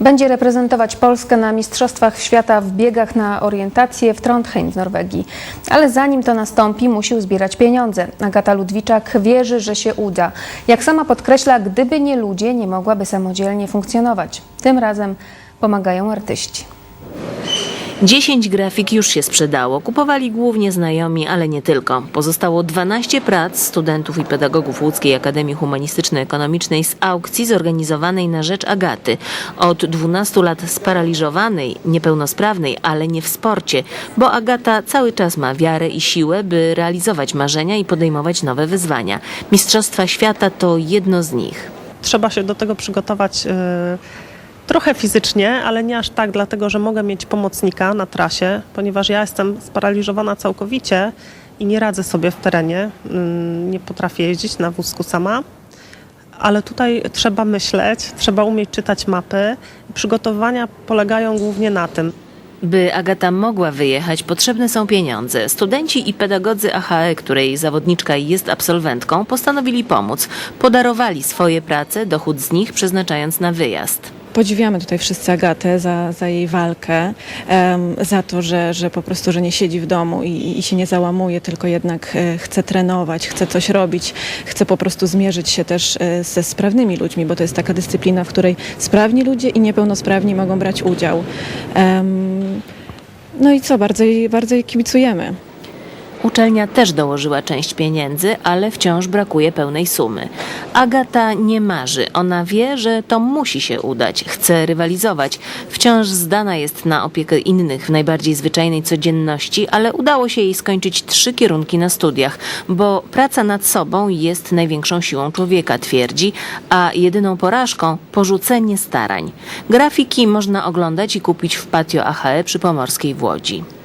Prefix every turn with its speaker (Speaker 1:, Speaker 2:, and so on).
Speaker 1: Będzie reprezentować Polskę na Mistrzostwach Świata w biegach na orientację w Trondheim w Norwegii. Ale zanim to nastąpi, musi uzbierać pieniądze. Agata Ludwiczak wierzy, że się uda. Jak sama podkreśla, gdyby nie ludzie, nie mogłaby samodzielnie funkcjonować. Tym razem pomagają artyści.
Speaker 2: 10 grafik już się sprzedało. Kupowali głównie znajomi, ale nie tylko. Pozostało 12 prac studentów i pedagogów Łódzkiej Akademii Humanistyczno-Ekonomicznej z aukcji zorganizowanej na rzecz Agaty. Od 12 lat sparaliżowanej, niepełnosprawnej, ale nie w sporcie, bo Agata cały czas ma wiarę i siłę, by realizować marzenia i podejmować nowe wyzwania. Mistrzostwa Świata to jedno z nich.
Speaker 3: trzeba się do tego przygotować y, trochę fizycznie, ale nie aż tak, dlatego że mogę mieć pomocnika na trasie, ponieważ ja jestem sparaliżowana całkowicie i nie radzę sobie w terenie. Mm, Nie potrafię jeździć na wózku sama. Ale tutaj trzeba myśleć, trzeba umieć czytać mapy. Przygotowania polegają głównie na tym.
Speaker 2: By Agata mogła wyjechać, potrzebne są pieniądze. Studenci i pedagodzy AHE, której zawodniczka jest absolwentką, postanowili pomóc. Podarowali swoje prace, dochód z nich przeznaczając na wyjazd.
Speaker 4: Podziwiamy tutaj wszyscy Agatę za, za jej walkę, za to, że, że po prostu, że nie siedzi w domu i, i się nie załamuje, tylko jednak e, chce trenować, chce coś robić, chce po prostu zmierzyć się też e, ze sprawnymi ludźmi, bo to jest taka dyscyplina, w której sprawni ludzie i niepełnosprawni mogą brać udział. No i co, bardzo jej, bardzo jej kibicujemy.
Speaker 2: Uczelnia też dołożyła część pieniędzy, ale wciąż brakuje pełnej sumy. Agata nie marzy. Ona wie, że to musi się udać. Chce rywalizować. Wciąż zdana jest na opiekę innych w najbardziej zwyczajnej codzienności, ale udało się jej skończyć trzy kierunki na studiach, bo praca nad sobą jest największą siłą człowieka, twierdzi, a jedyną porażką porzucenie starań. Grafiki można oglądać i kupić w patio AHE przy Pomorskiej w Łodzi.